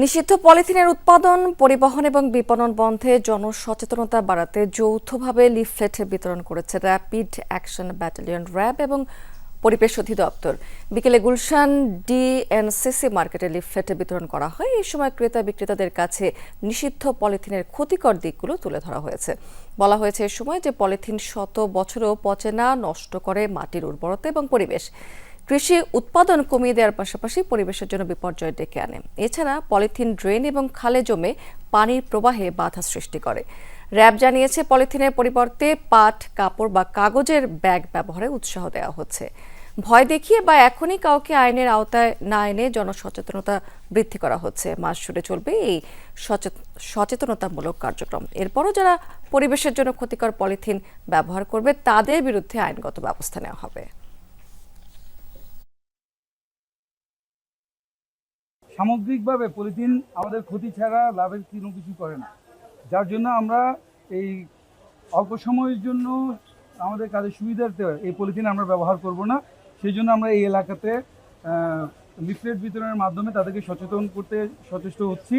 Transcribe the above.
নিষিদ্ধ পলিথিনের উৎপাদন, পরিবহন এবং বিপণন বন্ধে জনসচেতনতা বাড়াতে যৌথভাবে লিফলেট বিতরণ করেছে র্যাপিড অ্যাকশন ব্যাটালিয়ন, র্যাব এবং পরিবেশ অধিদপ্তর। বিকেলে গুলশান ডিএনসিসি মার্কেটে লিফলেট বিতরণ করা হয়। এই সময় ক্রেতা বিক্রেতাদের কাছে নিষিদ্ধ পলিথিনের ক্ষতিকর দিকগুলো তুলে ধরা হয়েছে। বলা হয়েছে এ সময় যে পলিথিন শত বছরও পচে না, নষ্ট করে মাটির উর্বরতা এবং পরিবেশ। কৃষি উৎপাদন কমিয়ে দেওয়ার পাশাপাশি পরিবেশের জন্য বিপর্যয় ডেকে আনে। এছাড়া পলিথিন ড্রেন এবং খালে জমে পানির প্রবাহে বাধা সৃষ্টি করে। র্যাব জানিয়েছে, পলিথিনের পরিবর্তে পাট, কাপড় বা কাগজের ব্যাগ ব্যবহারে উৎসাহ দেওয়া হচ্ছে। ভয় দেখিয়ে বা এখনই কাউকে আইনের আওতায় না এনে জনসচেতনতা বৃদ্ধি করা হচ্ছে। মাস জুড়ে চলবে এই সচেত- সচেতনতামূলক কার্যক্রম। এরপরও যারা পরিবেশের জন্য ক্ষতিকর পলিথিন ব্যবহার করবে, তাদের বিরুদ্ধে আইনগত ব্যবস্থা নেওয়া হবে। সামগ্রিকভাবে পলিথিন আমাদের ক্ষতি ছাড়া লাভের কোনো কিছু করে না। যার জন্য আমরা এই অল্প সময়ের জন্য আমাদের কাজের সুবিধার্থে এই পলিথিন আমরা ব্যবহার করব না। সেই জন্য আমরা এই এলাকাতে লিফলেট বিতরণের মাধ্যমে তাদেরকে সচেতন করতে সচেষ্ট হচ্ছি।